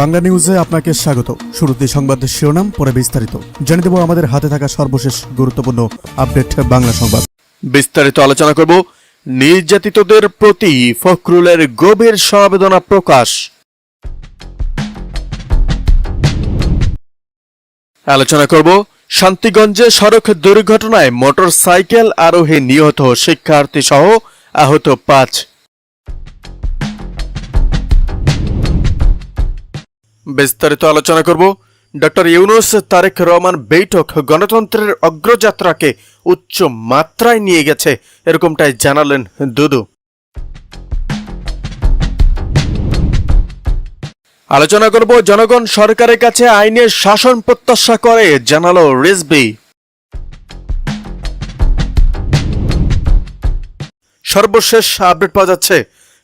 বাংলা নিউজে আপনাকে স্বাগত। শুরুতে সংবাদের শিরোনাম, পরে বিস্তারিত। জানিয়ে দেব আমাদের হাতে থাকা সর্বশেষ গুরুত্বপূর্ণ আপডেট বাংলা সংবাদ। বিস্তারিত আলোচনা করব। নির্যাতিতদের প্রতি ফখরুলের গভীর সমবেদনা প্রকাশ। আলোচনা করব। শান্তিগঞ্জে সড়ক দুর্ঘটনায় মোটরসাইকেল আরোহী নিহত শিক্ষার্থী সহ আহত পাঁচ বিস্তারিত আলোচনা করব। ডক্টর ইউনুস তারেক রহমান বৈঠক গণতন্ত্রের অগ্রযাত্রাকে উচ্চ মাত্রায় নিয়ে গেছে, এরকমটাই জানালেন দুদু। আলোচনা করব, জনগণ সরকারের কাছে আইনের শাসন প্রত্যাশা করে, জানালো রিজবি সর্বশেষ আপডেট পাওয়া যাচ্ছে,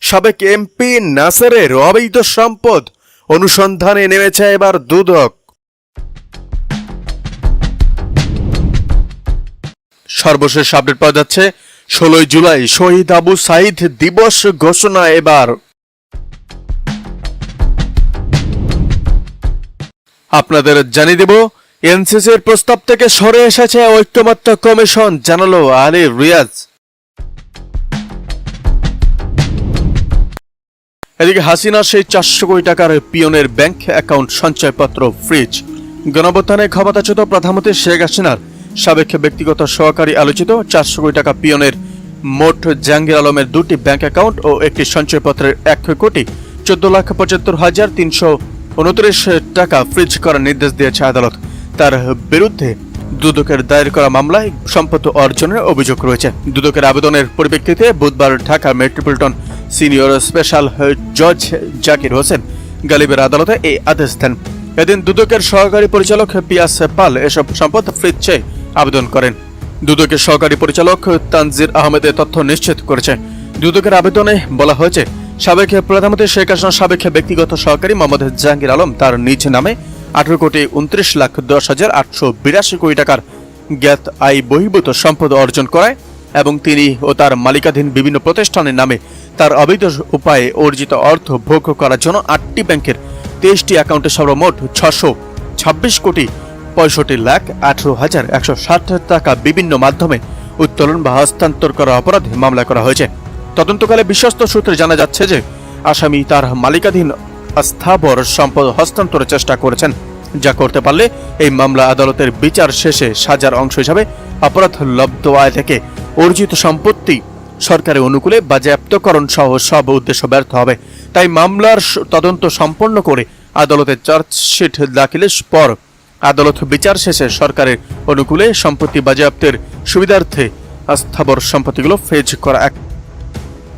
সাবেক এমপি নাসেরের অবৈধ সম্পদ অনুসন্ধানে নেমেছে এবার দুদক। সর্বশেষ আপডেট পাওয়া যাচ্ছে, ষোলোই জুলাই শহীদ আবু সাইদ দিবস ঘোষণা এবার। আপনাদের জানিয়ে দেব, এনসিসির প্রস্তাব থেকে সরে এসেছে ঐক্যমত্য কমিশন, জানালো আলী রিয়াজ। এদিকে হাসিনা সেই চারশো কোটি টাকার পিয়নের ব্যাংক অ্যাকাউন্ট সঞ্চয়পত্র, ফ্রিজ। গণবত্থানে ক্ষমতাচ্যুত প্রধানমন্ত্রী শেখ হাসিনার সাবেক ব্যক্তিগত সহকারী আলোচিত চারশো কোটি টাকা পিয়নের মোট জাহাঙ্গীর আলমের দুটি ব্যাংক অ্যাকাউন্ট ও একটি সঞ্চয়পত্রের এক কোটি চোদ্দ লাখ পঁচাত্তর হাজার তিনশো উনত্রিশ টাকা ফ্রিজ করার নির্দেশ দিয়েছে আদালত। তার বিরুদ্ধে দুদকের দায়ের করা মামলায় সম্পত্তি অর্জনের অভিযোগ রয়েছে। দুদকের আবেদনের পরিপ্রেক্ষিতে বুধবার ঢাকা মেট্রোপলিটন সিনিয়র স্পেশাল জজ জাকির হোসেন গালিবের আদালতে এই আদেশ দেন। এদিন দুদকের সহকারী পরিচালক পিয়াস পাল এসব সম্পদ ফ্রিজ আবেদন করেন। দুদকের সহকারী পরিচালক তানজির আহমেদের তথ্য নিশ্চিত করেছে। দুদকের আবেদনে বলা হয়েছে, সাবেক প্রধানমন্ত্রী শেখ হাসিনার সাবেক ব্যক্তিগত সহকারী মোহাম্মদ জাহাঙ্গীর আলম তার নিজ নামে আঠারো কোটি উনত্রিশ লাখ দশ হাজার আটশো বিরাশি কোটি টাকার জ্ঞাত আয় বহির্ভূত সম্পদ অর্জন করায় এবং তিনি ও তার মালিকাধীন বিভিন্ন প্রতিষ্ঠানের নামে তার অবৈধ উপায়ে অর্জিত অর্থ ভোগ করার জন্য আটটি ব্যাংকের তেইশটি অ্যাকাউন্টে সর্বমোট ছশো ছাব্বিশ কোটি পঁয়ষট্টি লাখ আঠারো হাজার একশো ষাট টাকা বিভিন্ন মাধ্যমে উত্তোলন বা হস্তান্তর করার অপরাধে মামলা করা হয়েছে। তদন্তকালে বিশ্বস্ত সূত্রে জানা যাচ্ছে যে আসামি তার মালিকাধীন স্থাবর সম্পদ হস্তান্তরের চেষ্টা করেছেন। যা করতে পারলে এই মামলা আদালতের বিচার শেষে সাজার অংশ হিসাবে অপরাধ লব্ধ আয় থেকে অর্জিত সম্পত্তি সরকারের অনুকূলে বাজেয়াপ্তকরণ সহ সব উদ্দেশ্য ব্যর্থ হবে। তাই মামলার তদন্ত সম্পন্ন করে আদালতে চার্জশিট দাখিলের পর আদালত বিচার শেষে সরকারের অনুকূলে সম্পত্তি বাজেয়াপ্তের সুবিধার্থে স্থাবর সম্পত্তিগুলো ফেজ করা এক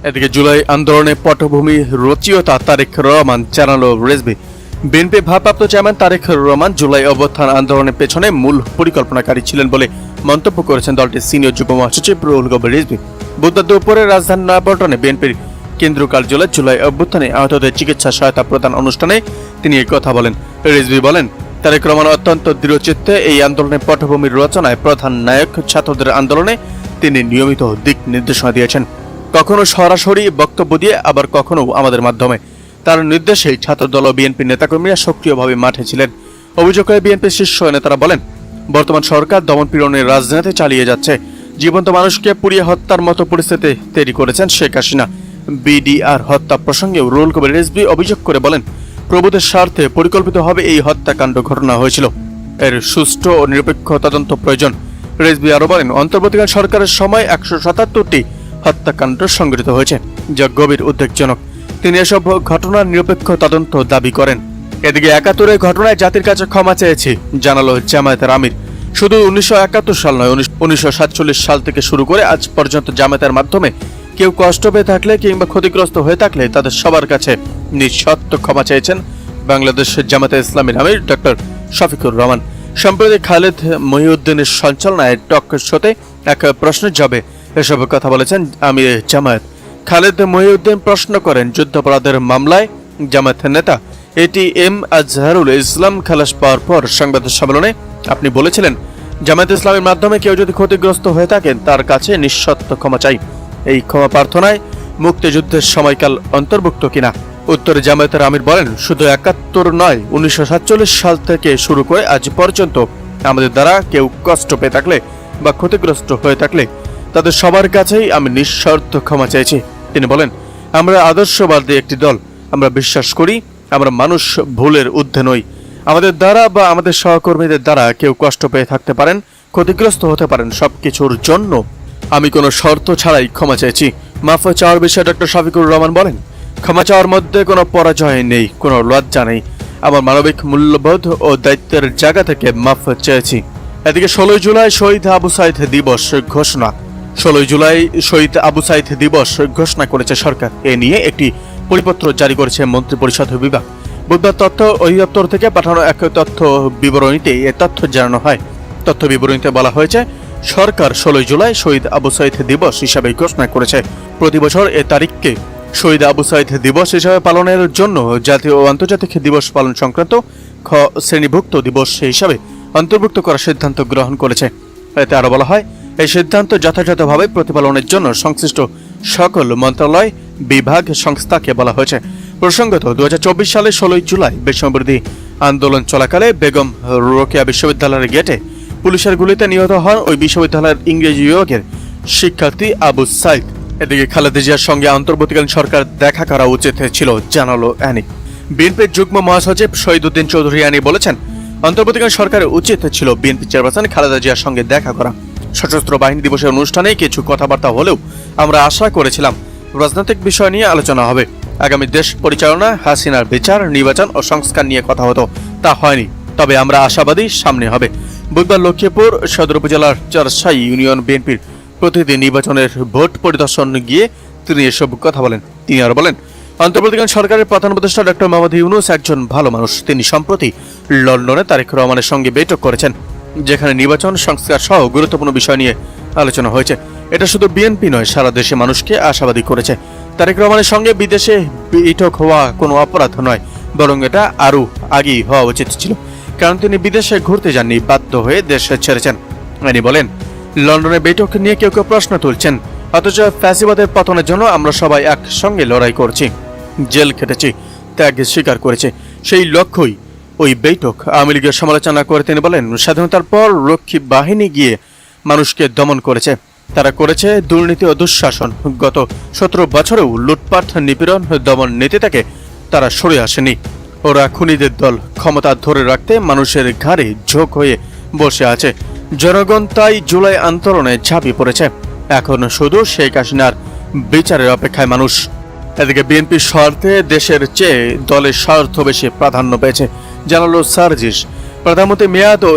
এদিকে জুলাই আন্দোলনে পটভূমি রচিয়তা তারেক রহমান জানালো রেজবি বিএনপি ভারপ্রাপ্ত চেয়ারম্যান তারেক রহমান জুলাই অভ্যুত্থান আন্দোলনের পেছনে মূল পরিকল্পনাকারী ছিলেন বলে মন্তব্য করেছেন দলটির সিনিয়র যুগ্ম মহাসচিব রুহুল কবির রিজভি। বুধবার দুপুরে রাজধানী নয়াপল্টনে বিএনপির কেন্দ্রীয় কার্যালয়ে জুলাই অভ্যুত্থানে আহতদের চিকিৎসা সহায়তা প্রদান অনুষ্ঠানে তিনি কথা বলেন। রিজভি বলেন, তারেক রহমান অত্যন্ত দৃঢ়চিত্তে এই আন্দোলনের পটভূমির রচনায় প্রধান নায়ক ছাত্রদের আন্দোলনে তিনি নিয়মিত দিক নির্দেশনা দিয়েছেন। কখনো সরাসরি বক্তব্য দিয়ে, আবার কখনো আমাদের মাধ্যমে। তার নির্দেশেই ছাত্রদল ও বিএনপি নেতাকর্মীরা সক্রিয়ভাবে মাঠে ছিলেন। অভিযোগ করে বিএনপির শীর্ষ নেতারা বলেন, বর্তমান সরকার দমন পীড়নের রাজনীতি চালিয়ে যাচ্ছে। জীবন্ত মানুষকে পুড়িয়ে হত্যার মতো পরিস্থিতি তৈরি করেছেন শেখ হাসিনা। বিডিআর হত্যা প্রসঙ্গেও রুল কবির রেজবি অভিযোগ করে বলেন, প্রভুদের স্বার্থে পরিকল্পিতভাবে এই হত্যাকাণ্ড ঘটনা হয়েছিল। এর সুষ্ঠু ও নিরপেক্ষ তদন্ত প্রয়োজন। রেজবি আরও বলেন অন্তর্বর্তীকাল সরকারের সময় একশো সাতাত্তরটি হত্যাকাণ্ড সংঘটিত হয়েছে, যা গভীর উদ্বেগজনক। তিনি এসব ঘটনার নিরপেক্ষ তদন্ত দাবি করেন। এদিকে একাত্তরের ঘটনায় জাতির কাছে ক্ষমা চেয়েছি, জানালো জামায়াতের আমির। শুধু উনিশশো একাত্তর সাল নয় উনিশশো সাল থেকে শুরু করে আজ পর্যন্ত জামায়াতের মাধ্যমে কেউ কষ্ট পেয়ে থাকলে কিংবা ক্ষতিগ্রস্ত হয়ে থাকলে তাদের সবার কাছে নিঃশর্ত ক্ষমা চেয়েছেন বাংলাদেশ জামাতে ইসলামীর আমির ডক্টর শফিকুর রহমান। সম্প্রতি খালেদ মহিউদ্দিনের সঞ্চালনায় টক শোতে এক প্রশ্নের জবাবে এসব কথা বলেছেন আমির জামায়াত। খালেদ মহিউদ্দিন প্রশ্ন করেন, যুদ্ধাপরাধের মামলায় জামায়াতের নেতা এটি এম আজহারুল ইসলাম খালাস পাওয়ার পর সংবাদ সম্মেলনে আপনি বলেছিলেন, জামায়াত ইসলামের মাধ্যমে কেউ যদি ক্ষতিগ্রস্ত হয়ে থাকেন তার কাছে নিঃশর্ত ক্ষমা চাই। এই ক্ষমা প্রার্থনায় মুক্তিযুদ্ধের সময়কাল অন্তর্ভুক্ত কিনা? উত্তরে জামায়াতের আমির বলেন, শুধু একাত্তর নয়, উনিশশো সাল থেকে শুরু করে আজ পর্যন্ত আমাদের দ্বারা কেউ কষ্ট পেয়ে থাকলে বা ক্ষতিগ্রস্ত হয়ে থাকলে তাদের সবার কাছেই আমি নিঃস্বার্থ ক্ষমা চাইছি। তিনি বলেন, আমরা আদর্শবাদী একটি দল। আমরা বিশ্বাস করি, আমরা মানুষ ভুলের ঊর্ধ্বে নই। আমাদের দ্বারা বা আমাদের সহকর্মীদের দ্বারা কেউ কষ্ট পেয়ে থাকতে পারেন, ক্ষতিগ্রস্ত হতে পারেন সবকিছুর জন্য। আমি কোনো শর্ত ছাড়াই ক্ষমা চাইছি। মাফ চাওয়ার বিষয়ে ডক্টর শফিকুর রহমান বলেন, ক্ষমা চাওয়ার মধ্যে কোনো পরাজয় নেই, কোনো লজ্জা নেই। আমার মানবিক মূল্যবোধ ও দায়িত্বের জায়গা থেকে মাফ চেয়েছি এদিকে ষোলোই জুলাই শহীদ আবু সাইদ দিবস ঘোষণা। ষোলোই জুলাই শহীদ আবু সাইদ দিবস ঘোষণা করেছে সরকার। এ নিয়ে একটি পরিপত্র জারি করেছে মন্ত্রিপরিষদ বিভাগ। বুধবার তথ্য অধিদপ্তর থেকে পাঠানো এক তথ্য বিবরণীতে এ তথ্য জানানো হয়। তথ্য বিবরণীতে বলা হয়েছে, সরকার ষোলোই জুলাই শহীদ আবু সাইদ দিবস হিসাবে ঘোষণা করেছে। প্রতি বছর এ তারিখকে শহীদ আবু সাইদ দিবস হিসাবে পালনের জন্য জাতীয় ও আন্তর্জাতিক দিবস পালন সংক্রান্ত খ শ্রেণীভুক্ত দিবস হিসাবে অন্তর্ভুক্ত করার সিদ্ধান্ত গ্রহণ করেছে। এতে আরও বলা হয় এই সিদ্ধান্ত যথাযথভাবে প্রতিপালনের জন্য সংশ্লিষ্ট সকল মন্ত্রণালয়, বিভাগ, সংস্থাকে বলা হয়েছে। প্রসঙ্গত দু সালে ষোলোই জুলাই বিশ্ববিরোধী আন্দোলন চলাকালে বেগম রোকেয়া বিশ্ববিদ্যালয়ের গেটে পুলিশের গুলিতে নিহত হন ওই বিশ্ববিদ্যালয়ের ইংরেজি বিভাগের শিক্ষার্থী আবু সাইদ। এদিকে খালেদা জিয়ার সঙ্গে অন্তর্বর্তীকালীন সরকার দেখা করা উচিত ছিল, জানালো অ্যানি। বিএনপির যুগ্ম মহাসচিব শহীদুদ্দিন চৌধুরী অ্যানি বলেছেন, অন্তর্বর্তীকালীন সরকারের উচিত ছিল বিএনপি চেয়ারপারসন খালেদা জিয়ার সঙ্গে দেখা করা। সশস্ত্র বাহিনী দিবসের অনুষ্ঠানে কিছু কথাবার্তা হলেও আমরা আশা করেছিলাম রাজনৈতিক বিষয় নিয়ে আলোচনা হবে। আগামী দেশ পরিচালনা, হাসিনার বিচার, নির্বাচন ও সংস্কার নিয়ে কথা হতো। তা হয়নি, তবে আমরা আশাবাদী সামনে হবে। বুধবার লক্ষ্মীপুর সদর উপজেলার চারসাই ইউনিয়ন বিএনপির প্রতিদিন নির্বাচনের ভোট পরিদর্শন গিয়ে তিনি এসব কথা বলেন। তিনি আরও বলেন, অন্তর্বর্তীকালীন সরকারের প্রধান উপদেষ্টা ডক্টর মোহাম্মদ ইউনুস একজন ভালো মানুষ। তিনি সম্প্রতি লন্ডনে তারেক রহমানের সঙ্গে বৈঠক করেছেন। যেখানে নির্বাচন, সংস্কার সহ গুরুত্বপূর্ণ বিষয় নিয়ে আলোচনা হয়েছে। এটা শুধু বিএনপি নয়, সারা দেশে মানুষকে আশাবাদী করেছে। তারেক রহমানের সঙ্গে বিদেশে বৈঠক হওয়া কোনো অপরাধ নয়, বরং এটা আরও আগেই হওয়া উচিত ছিল। কারণ তিনি বিদেশে ঘুরতে যাননি, বাধ্য হয়ে দেশ ছেড়েছেন। তিনি বলেন, লন্ডনে বৈঠক নিয়ে কেউ কেউ প্রশ্ন তুলছেন, অথচ ফ্যাসিবাদের পতনের জন্য আমরা সবাই একসঙ্গে লড়াই করছি, জেল খেটেছি, ত্যাগ স্বীকার করেছে। সেই লক্ষ্যই ওই বৈঠক আওয়ামী লীগের সমালোচনা করে তিনি বলেন, স্বাধীনতার পর রক্ষী বাহিনী গিয়ে মানুষকে দমন করেছে। তারা করেছে দুর্নীতি ও দুঃশাসন। গত সতেরো বছরেও লুটপাট, নিপীড়ন, দমন নীতি থেকে তারা সরে আসেনি। ওরা খুনিদের দল ক্ষমতা ধরে রাখতে মানুষের ঘাড়ে ঝোঁক হয়ে বসে আছে। জনগণ তাই জুলাই আন্দোলনে ঝাঁপিয়ে পড়েছে। এখন শুধু শেখ হাসিনার বিচারের অপেক্ষায় মানুষ। এদিকে বিএনপির স্বার্থে দেশের চেয়ে দলের স্বার্থ বেশি প্রাধান্য পেয়েছে। জানালো সার্জিস। প্রধানমন্ত্রী মেয়াদ ও